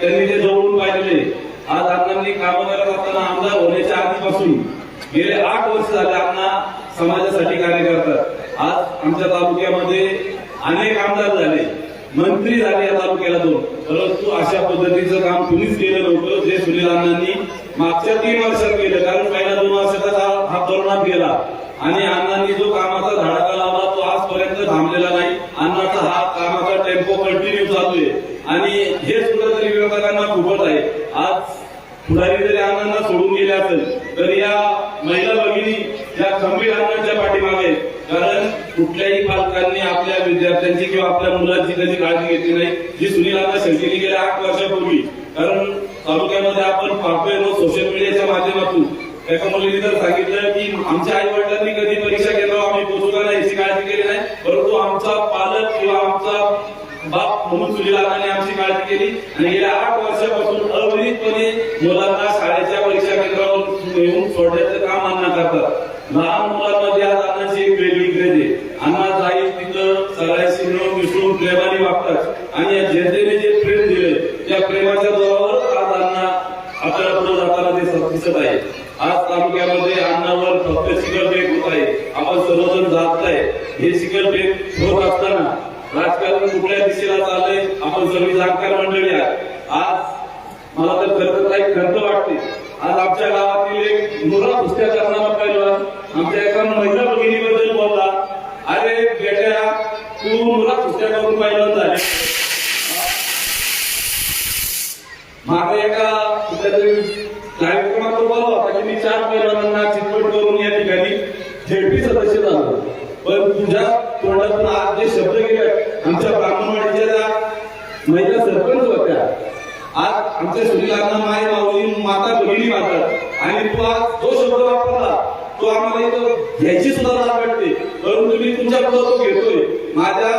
त्यांनी ते जवळून पाहिलेले. आज अण्णांनी कामं करत असताना आमदार होण्याच्या आधीपासून गेले आठ वर्ष झाले अण्णा समाजासाठी कार्य करतात. आज आमच्या तालुक्यामध्ये अनेक आमदार झाले. मंत्री झाले या तालुक्याला दोन. परंतु अशा पद्धतीचं काम कुणीच केलं नव्हतं जे सुनील अण्णांनी मागच्या तीन वर्षात केलं. कारण पहिल्या दोन वर्षाचा हा- हा गेला आणि अण्णांनी जो कामाचा धडाका लावला तो आजपर्यंत थांबलेला नाही. अण्णाचा हा कामाचा टेम्पो कंटिन्यू चालू आहे. आणि हे सुद्धा तरी विरोधकांना फुगवत आहे. आज पुढारी जरी अण्णांना सोडून गेले असेल तर या महिला भगिनी या खंबीर अण्णांच्या पाठीमागे कारण कुठल्याही पालकांनी आपल्या विद्यार्थ्यांची किंवा आपल्या मुलांची त्याची काळजी घेतली नाही जी सुनीलांना अण्णा गेल्या आठ वर्षापूर्वी. कारण तालुक्यामध्ये आपण पाहतोय व सोशल मीडियाच्या माध्यमातून. एका मुलीने तर सांगितलं की आमच्या आई वडिलांनी कधी परीक्षा केंद्रावर आम्ही पोहोचलो नाही याची काळजी केली नाही. परंतु आमचा पालक किंवा आमचा बाप म्हणून सुनील अण्णांनी आमची काळजी केली. आणि गेल्या आठ वर्षापासून अविरतपणे मुलांना शाळेच्या परीक्षा केंद्रावर येऊन सोडण्याचं काम अण्णा करतात. लहान मुलांमध्ये आज अन्नाची एक वेगळी क्रेज आहे. अण्णा जाईल तिथं सगळ्याशी मिळून मिसळून प्रेमाने वागतात. आणि या जनतेने जे प्रेम दिले त्या प्रेमाच्या जोरावर आज अण्णा आपल्याला पुढे जाताना ते दिसत आहे आज तालुक्यामध्ये अन्नावर फक्त शिकलबेग होत आहे आपण सर्वजण जात आहे हे शिकलबेग होत असताना राजकारण कुठल्या दिशेला चाललंय आपण सर्व जाणकार मंडळी आहे आज मला तर खरं काही खर्च वाटते आज आमच्या गावातील एक मुला कुस्त्या करणारा पैलवान आमच्या एका महिला भगिनीबद्दल बोलला. अरे बेट्या तू मुला कुस्त्या करून पैलवान झाले. मागे एका कुठल्या कार्यक्रमात तो बोलला होता की मी चार पैलवानांना चितपट करून या ठिकाणी झेडपी सदस्य झालो. पण तुझ्या तोंडातून आज जे शब्द गेले आमच्या ब्राह्मणवाडीच्या महिला सरपंच आमच्या सुनीलांना माय माऊली माता बहिणी मात्र आणि तू आज जो शब्द वापरला तो आम्हाला इथं घ्यायची सुद्धा लाज वाटते परंतु मी तुमच्यापुढे तो घेतोय. माझ्या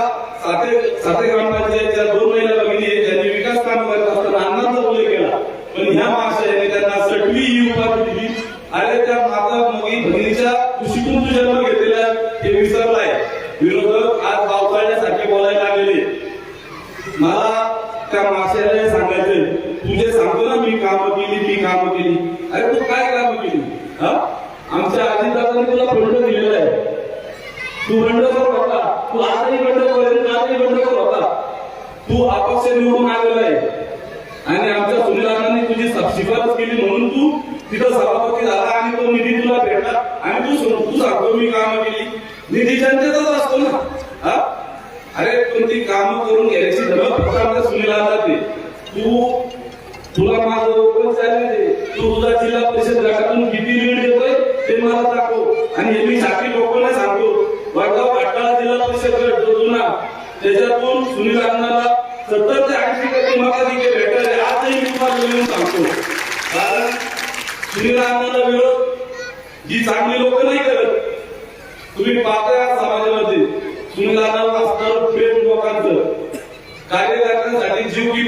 साते साते ग्रामपंचायतच्या दोन महिला बहिणी आहेत ज्यांनी विकास काम करत असताना अण्णांचा उल्लेख केला पण ह्या महाशयाने त्यांना सटवी ही उपाधी दिली अरे त्या माता मगी भगिनीच्या कुशीतून तू जन्म घेतलेला हे विसरलाय विरोधक आज पावसाळ्यासारखे बोलायला लागलेले मला त्या माश्याला तुझे सांगतो ना मी कामं केली मी कामं केली. अरे तू काय कामं केली? हा? आमच्या आजीदादांनी तुला फंड दिलेला आहे. तू बंडखोर होता तू आजही बंडखोर आहे कालही बंडखोर होता तू अपक्ष निवडून आलेला आहे. आणि आमच्या सुनीलांनी तुझी शिफारस केली म्हणून तू तिथं सभापती झाला आणि तो निधी तुला भेटला. आणि तू तू सांगतो मी कामं केली. निधी जनतेचाच असतो ना. हा? अरे पण ती कामं करून घ्यायची धमक फक्त आमच्या सुनीलांना तू तुला माझं ओपन चॅलेंज तू. तुझा जिल्हा परिषद गटातून किती लीड देतोय ते मला दाखव. आणि हे मी साखी लोकांना सांगतो. वडगाव खटाळा जिल्हा परिषद गट जो जुना त्याच्यातून सुनील अण्णाला सत्तर ते ऐंशी टक्के मताधिके भेटत आजही मी तुम्हाला येऊन सांगतो. कारण सुनील अण्णाला विरोध जी चांगली लोक नाही करत. तुम्ही पाहता समाजामध्ये सुनील अण्णाला असणारं प्रेम लोकांचं. कार्यकर्त्यांसाठी जीव की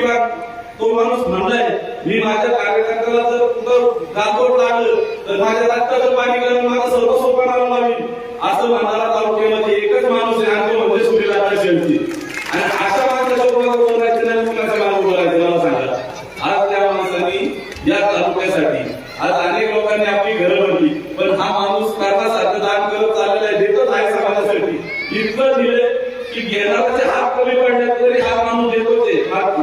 तो माणूस म्हणलाय मी माझ्या कार्यकर्त्याला जर कुठं गालबोट लागलं तर माझ्या रक्ताचं पाणी करून माझं सर्व सोपानाला लावीन. असं म्हणणारा तालुक्यामध्ये एकच माणूस आहे आणि तो म्हणजे सुनील आणि अशा माणसाच्या बरोबर बोलायचं नाही कुणाच्या मागे बोलायचं मला सांगा आज त्या माणसाने या तालुक्यासाठी आज अनेक लोकांनी आपली घरं भरली पण हा माणूस कर्णासारखं दान करत चाललेला आहे देतच आहे समाजासाठी इतकं दिले की घेणाऱ्याचे हात कमी पडले तरी हा माणूस देतो ते हात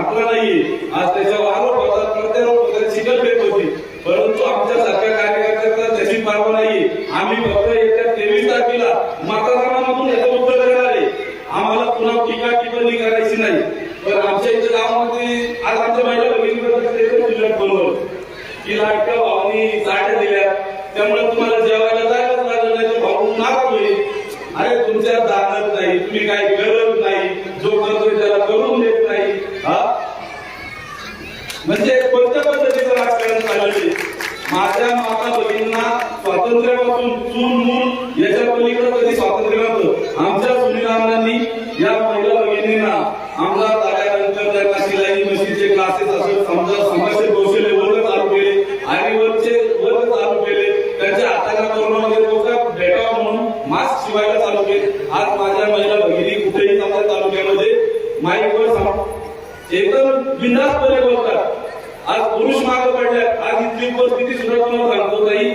होती. आज त्याच्यावर आरोप होतात प्रत्यारोप होतात शिकल देत होती. परंतु आमच्या सारख्या कार्यकर्त्यांना त्याची पर्वा नाही. आम्ही फक्त येत्या तेवीस तारखेला मतदानामधून याचं उत्तर देणार आहे. आम्हाला पुन्हा टीका टिप्पणी करायची नाही. पण आमच्या इथे गावामध्ये आज आमच्या महिला भगिनीबद्दल ते की लाडक्या भावानी साड्या दिल्या त्यामुळे तुम्हाला जेवायला जायलाच लागलं नाही तर भाऊ नाराज होईल अरे तुमच्या दानत नाही तुम्ही काही गरज नाही जो करतोय त्याला करून देत नाही हा म्हणजे कोणत्या पद्धतीचं राजकारण चालवले माझ्या माता भगिनींना स्वातंत्र्यापासून चून मूल याच्या पलीकडे कधी स्वातंत्र्य नव्हतं. आमच्या सुनीलांनी या महिला भगिनींना आमदार झाल्यानंतर त्यांना शिलाई मशीनचे क्लासेस असं समजा समाजसेव कौशल्य वर्ग चालू केले आणि वरचे वर्ग चालू केले त्यांच्या हाताला कोरोनामध्ये रोजगार भेटावा म्हणून मास्क शिवायला चालू केले आज माझ्या महिला भगिनी कुठेही आपल्या तालुक्यामध्ये माईकवर सम- एकदम बिंदासपणे बोलतात आज पुरुष मागे पडले आज इथली उपस्थिती सुद्धा तुम्हाला सांगतो ताई.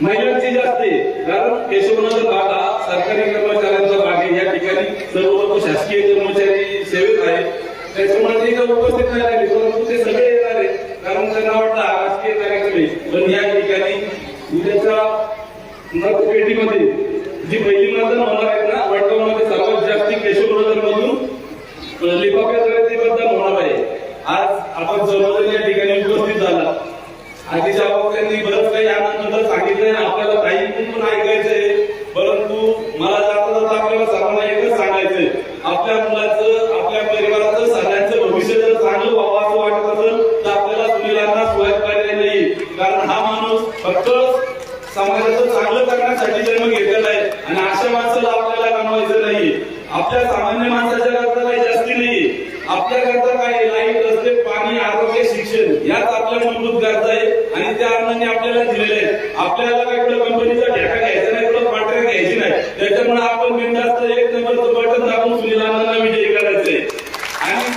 महिलांची जास्त आहे. कारण केशवनगर भाग हा सरकारी कर्मचाऱ्यांचा भाग आहे. या ठिकाणी सर्व लोक शासकीय कर्मचारी सेवेत आहेत. त्याच्यामुळे ते उपस्थित नाही राहिले. परंतु ते सगळे येणार आहेत. कारण त्यांना वाटतं राजकीय कार्यक्रम आहे. पण या ठिकाणी उद्याच्या नगरपेटीमध्ये जी पहिली मतदान होणार आहेत ना वडगावमध्ये सर्वात जास्ती केशवनगर मधून लिफाफ्याद्वारे मतदान होणार आहे आज आपण सर्वजण या ठिकाणी उपस्थित झाला. आधीच्या वक्त्यांनी बरंच काही आनंद सांगितलंय आपल्याला काही पण ऐकायचंय. परंतु मला जाता जाता आपल्याला सर्वांना एकच सांगायचंय. आपल्या मुलाचं आपल्या परिवाराचं सगळ्यांचं भविष्य जर चांगलं व्हावं असं वाटत असेल तर आपल्याला सुनीलांना सोयात पाहिजे नाही. कारण हा माणूस फक्त समाजाचं चांगलं करण्यासाठी जन्म घेतलेला आहे. आणि अशा माणसाला आपल्याला गमवायचं नाही. आपल्या सामान्य माणसाच्या करता काही जास्ती नाही आपल्या करता काय लाइट याच आपल्या मूलभूत गरजा आहे आणि त्या अण्णांनी आपल्याला दिलेले आहेत. आपल्याला काय कुठं कंपनीचा ठेका घ्यायचा नाही कुठं कॉन्ट्रॅक्ट घ्यायची नाही. त्याच्यामुळे आपण बिनधास्त एक नंबरचं बटन दाबून सुनील अण्णांना विजयी करायचंय आणि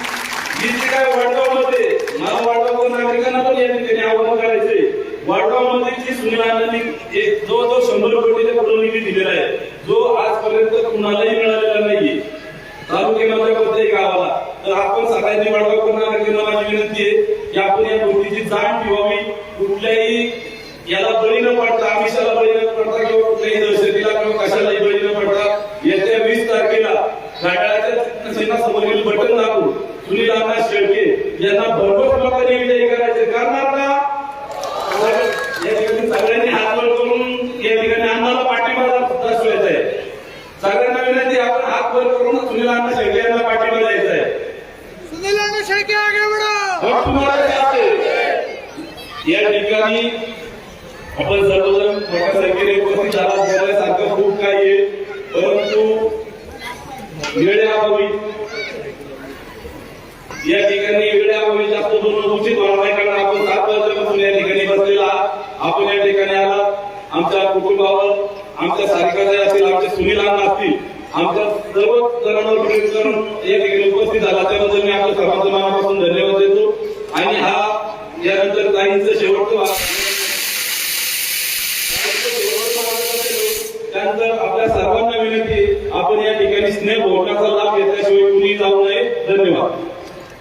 जी जे काय वडगावमध्ये मला वडगाव नागरिकांना पण या ठिकाणी आवाहन करायचंय वडगावमध्ये जी सुनील अण्णांनी एक जो जो शंभर कोटीचा पुढे निधी दिलेला आहे. जो आजपर्यंत कुणालाही आपण सगळ्यांनी वडगाव नागरिकांना माझी विनंती आहे की आपण या गोष्टीची जाण ठेवावी. कुठल्याही याला बळी न पडता आमिषाला बळी न पडता किंवा कुठल्याही दहशतीला किंवा कशालाही बळी न पडता येत्या वीस तारखेला घड्याळाच्या चिन्हासमोरील बटन दाबून सुनील अण्णा शेळके यांना भरघोस मताने विजयी करायचे. करणार का या सगळ्यांनी हात वर करून या ठिकाणी अण्णाला पाठिंबा दर्शवायचा आहे सगळ्यांना विनंती आहे, आपण हात वर करून सुनील अण्णा शेळके यांना पाठिंबा द्यायचा आहे सुनील अण्णा शेळके आगे बढ़ो मग या ठिकाणी आपण सर्वजण मोठ्या संख्येने उपस्थित झाला बोलायसारखं खूप काही आहे. परंतु वेळेअभावी या ठिकाणी वेळेअभावी जास्त बोलणं उचित होणार नाही कारण आपण सात वर्षापासून या ठिकाणी बसलेला आपण या ठिकाणी आला आमच्या कुटुंबावर आमच्या सारिकाताई असतील आमच्या सुनील असतील आमच्या सर्व जणांवर प्रेम करून या ठिकाणी उपस्थित झाला त्याबद्दल मी आपल्या सर्वांचं धन्यवाद